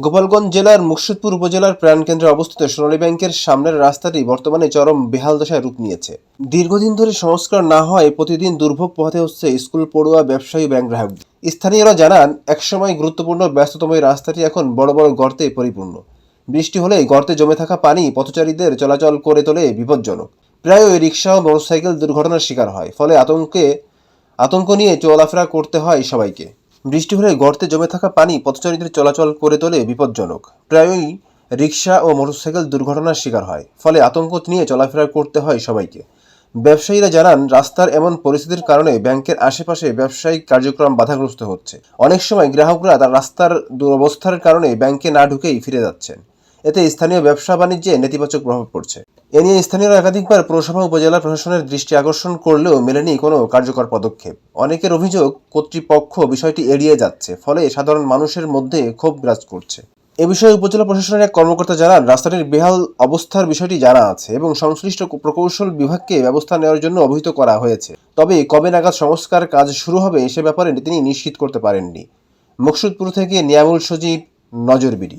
গোপালগঞ্জ জেলার মুর্শিদপুর উপজেলার প্রাণকেন্দ্রে অবস্থিত সোনালী ব্যাংকের সামনের রাস্তাটি বর্তমানে চরম বেহাল দশায় রূপ নিয়েছে। দীর্ঘদিন ধরে সংস্কার না হওয়ায় প্রতিদিন দুর্ভোগ পোহাতে হচ্ছে স্কুল, পড়ুয়া, ব্যবসায়ী, ব্যাংক গ্রাহক স্থানীয়রা জানান, একসময় গুরুত্বপূর্ণ ব্যস্ততম এই রাস্তাটি এখন বড় বড় গর্তে পরিপূর্ণ। বৃষ্টি হলে গর্তে জমে থাকা পানি পথচারীদের চলাচল করে তোলে বিপজ্জনক। প্রায়ই রিক্সা ও মোটরসাইকেল দুর্ঘটনার শিকার হয়, ফলে আতঙ্কে আতঙ্ক নিয়ে চলাফেরা করতে হয় সবাইকে। বৃষ্টি হলে গর্তে জমে থাকা পানি পথচারীদের চলাচল করে তোলে বিপজ্জনক। প্রায়ই রিক্সা ও মোটরসাইকেল দুর্ঘটনার শিকার হয়, ফলে আতঙ্ক নিয়ে চলাফেরা করতে হয় সবাইকে। ব্যবসায়ীরা জানান, রাস্তার এমন পরিস্থিতির কারণে ব্যাংকের আশেপাশে ব্যবসায়িক কার্যক্রম বাধাগ্রস্ত হচ্ছে। অনেক সময় গ্রাহকরা তার রাস্তার দুরবস্থার কারণে ব্যাংকে না ঢুকেই ফিরে যাচ্ছেন। এতে স্থানীয় ব্যবসা বাণিজ্যে নেতিবাচক প্রভাব পড়ছে। এ নিয়ে স্থানীয়রা একাধিকবার পৌরসভা উপজেলা প্রশাসনের দৃষ্টি আকর্ষণ করলেও মেলেনি কোনো কার্যকর পদক্ষেপ। অনেকের অভিযোগ, কর্তৃপক্ষ বিষয়টি এড়িয়ে যাচ্ছে, ফলে সাধারণ মানুষের মধ্যে ক্ষোভ বিরাজ করছে। এ বিষয়ে উপজেলা প্রশাসনের এক কর্মকর্তা জানান, রাস্তাটির বেহাল অবস্থার বিষয়টি জানা আছে এবং সংশ্লিষ্ট প্রকৌশল বিভাগকে ব্যবস্থা নেওয়ার জন্য অবহিত করা হয়েছে। তবে কবে নাগাদ সংস্কার কাজ শুরু হবে সে ব্যাপারে তিনি নিশ্চিত করতে পারেননি। মুকসুদপুর থেকে নিয়ামুল সজীব নজরবিড়ি